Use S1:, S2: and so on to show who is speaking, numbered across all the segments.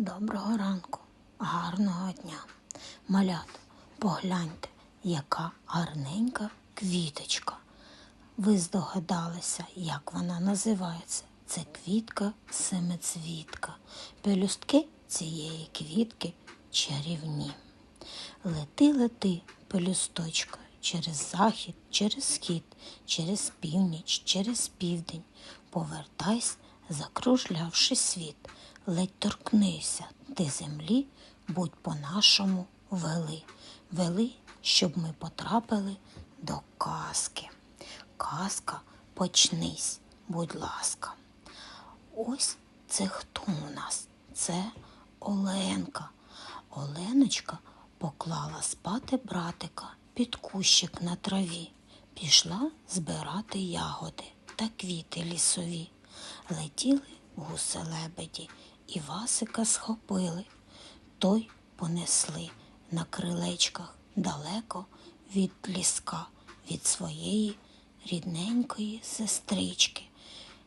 S1: Доброго ранку, гарного дня. Малята, погляньте, яка гарненька квіточка. Ви здогадалися, як вона називається? Це квітка семицвітка. Пелюстки цієї квітки чарівні. Лети, лети, пелюсточка, через захід, через схід, через північ, через південь. Повертайся, закружлявши світ. Ледь торкнися ти землі, будь по-нашому вели. Вели, щоб ми потрапили до казки. Казка, почнись, будь ласка. Ось це хто у нас? Це Оленка. Оленочка поклала спати братика під кущик на траві. Пішла збирати ягоди та квіти лісові. Летіли гуси лебеді і Васика схопили. Той понесли на крилечках далеко від ліска, від своєї рідненької сестрички.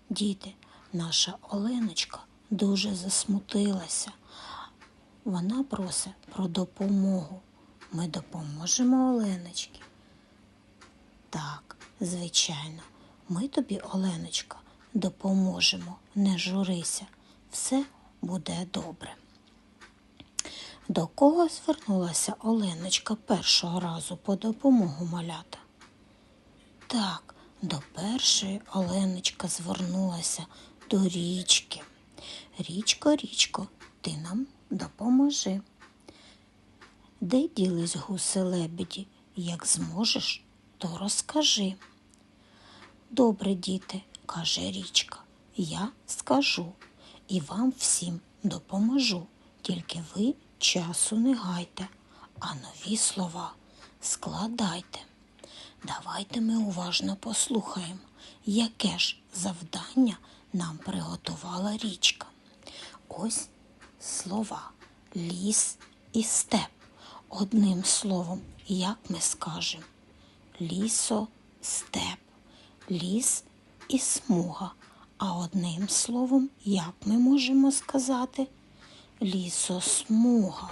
S1: Діти, наша Оленочка дуже засмутилася. Вона просить про допомогу. Ми допоможемо Оленочці. Так, звичайно, ми тобі, Оленочка, допоможемо, не журися, все буде добре. До кого звернулася Оленочка першого разу по допомогу малята? Так, до першої Оленочка звернулася до річки. Річко, річко, ти нам допоможи. Де ділись гуси лебеді? Як зможеш, то розкажи. Добре, діти, каже річка, я скажу і вам всім допоможу. Тільки ви часу не гайте, а нові слова складайте. Давайте ми уважно послухаємо, яке ж завдання нам приготувала річка. Ось слова ліс і степ. Одним словом, як ми скажемо, лісо, степ, ліс і смуга. А одним словом, як ми можемо сказати, лісосмуга,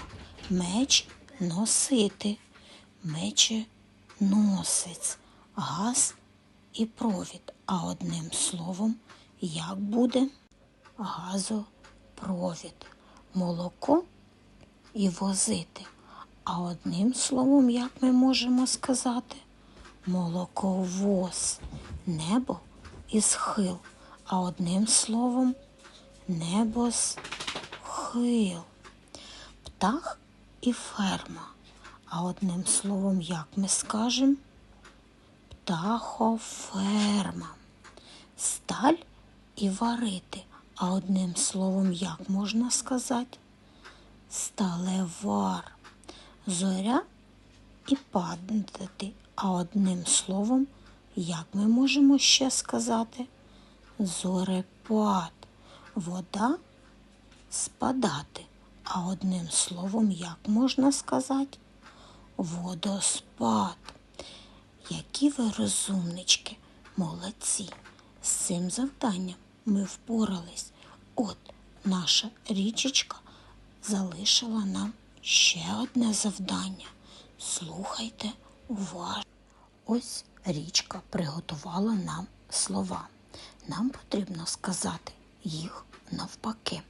S1: меч носити, мече носець, газ і провід. А одним словом, як буде? Газопровід, молоко і возити. А одним словом, як ми можемо сказати, молоковоз, небо і схил. А одним словом, небосхил, птах і ферма. А одним словом, як ми скажемо, птахоферма, сталь і варити. А одним словом, як можна сказати, сталевар, зоря і падати. А одним словом, як ми можемо ще сказати? Зорепад, вода спадати. А одним словом, як можна сказати? Водоспад. Які ви розумнички, молодці. З цим завданням ми впорались. От наша річечка залишила нам ще одне завдання. Слухайте уважно. Ось річка приготувала нам слова. Нам потрібно сказати їх навпаки.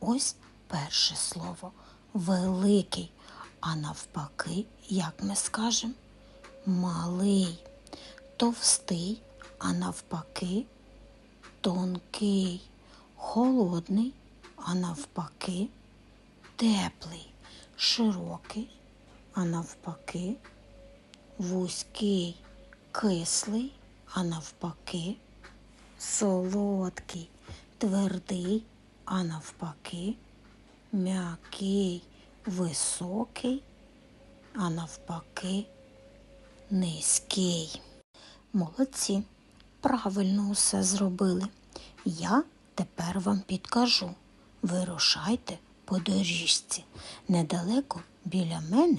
S1: Ось перше слово великий, а навпаки, як ми скажемо, малий, товстий, а навпаки, тонкий, холодний, а навпаки, теплий, широкий, а навпаки, вузький, кислий, а навпаки, солодкий, твердий, а навпаки, м'який, високий, а навпаки, низький. Молодці, правильно усе зробили. Я тепер вам підкажу. Вирушайте по доріжці. Недалеко біля мене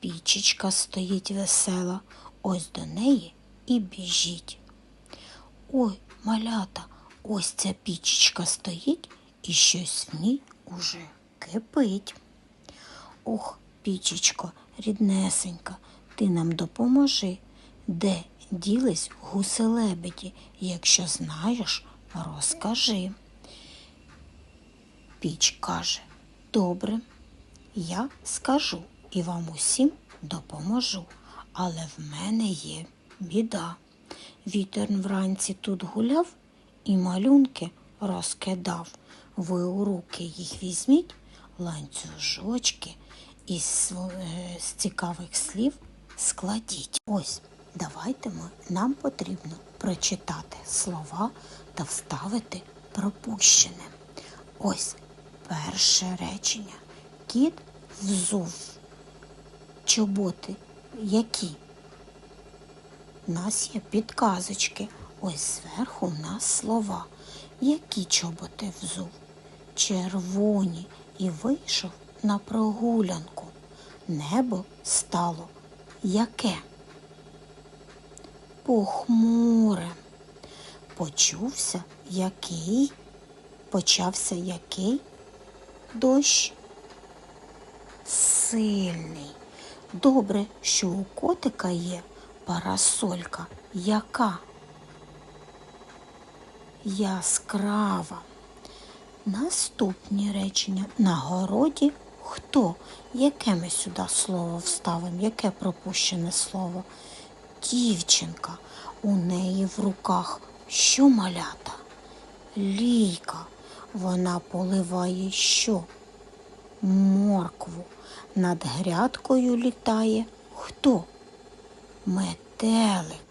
S1: пічечка стоїть весела, ось до неї і біжіть. Ой, малята, ось ця пічечка стоїть і щось в ній уже кипить. Ох, пічечко, ріднесенька, ти нам допоможи. Де ділись гуси-лебеді? Якщо знаєш, розкажи. Піч каже, добре, я скажу і вам усім допоможу, але в мене є біда. Вітер вранці тут гуляв і малюнки розкидав. Ви у руки їх візьміть, ланцюжочки із е, з цікавих слів складіть. Ось, давайте ми, нам потрібно прочитати слова та вставити пропущене. Ось перше речення. Кіт взув. Чоботи які? У нас є підказочки. Ось зверху у нас слова. Які чоботи взув? Червоні і вийшов на прогулянку. Небо стало яке? Похмуре. Почувся який? Почався який? Дощ сильний. Добре, що у котика є парасолька. Яка? Яскрава. Наступні речення. На городі хто? Яке ми сюди слово вставимо? Яке пропущене слово? Дівчинка. У неї в руках що малята? Лійка. Вона поливає що? Моркву. Над грядкою літає хто? Метелик.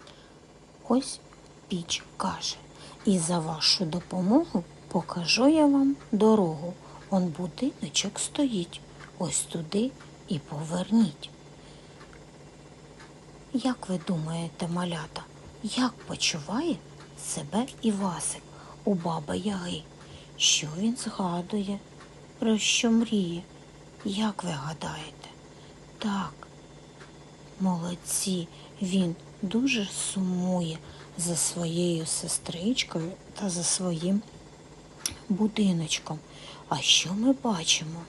S1: Ось піч каже. І за вашу допомогу покажу я вам дорогу. Он будиночок стоїть. Ось туди і поверніть. Як ви думаєте, малята, як почуває себе Івасик у баби Яги? Що він згадує? Про що мріє? Як ви гадаєте? Так, молодці, він дуже сумує за своєю сестричкою та за своїм будиночком. А що ми бачимо?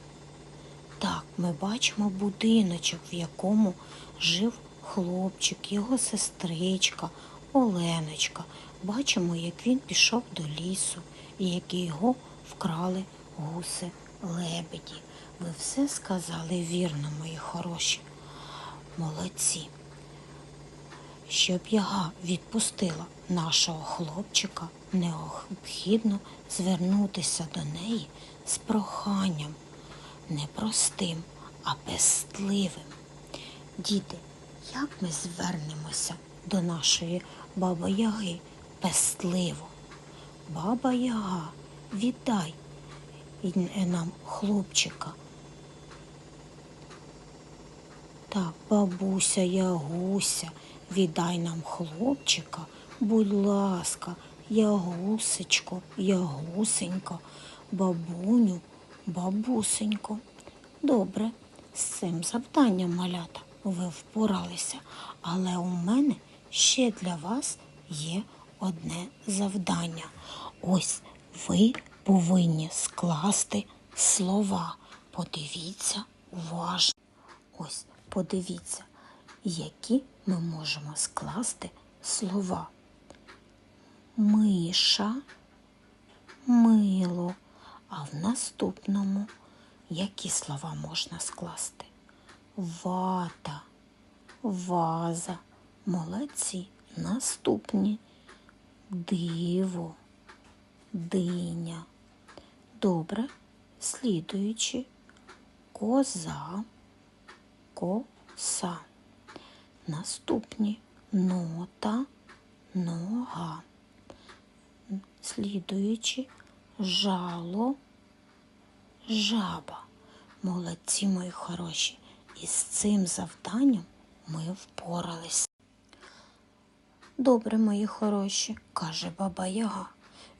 S1: Так, ми бачимо будиночок, в якому жив хлопчик, його сестричка, Оленочка. Бачимо, як він пішов до лісу і як його вкрали гуси лебеді. Ви все сказали вірно, мої хороші. Молодці. Щоб яга відпустила нашого хлопчика, необхідно звернутися до неї з проханням не простим, а пестливим. Діти, як ми звернемося до нашої баби Яги пестливо? Баба Яга, віддай нам хлопчика. Так, бабуся Ягуся, віддай нам хлопчика, будь ласка, Ягусечко, Ягусенько, бабуню, бабусенько. Добре, з цим завданням, малята, ви впоралися, але у мене ще для вас є одне завдання. Ось ви повинні скласти слова. Подивіться уважно. Ось подивіться, які ми можемо скласти слова. Миша, мило. А в наступному які слова можна скласти? Вата, ваза. Молодці. Наступні диво, диня. Добре. Слідуючи коза, коса. Наступні нота, нога. Слідуючи жало, жаба. Молодці, мої хороші. І з цим завданням ми впорались. Добре, мої хороші, каже баба Яга.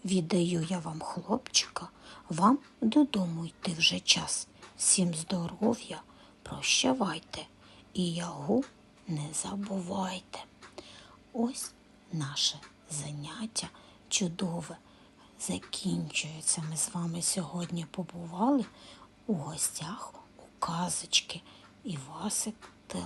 S1: Віддаю я вам хлопчика, вам додому йти вже час. Всім здоров'я, прощавайте і ягу не забувайте. Ось наше заняття чудове закінчується. Ми з вами сьогодні побували у гостях у казочки Івасик Телесик.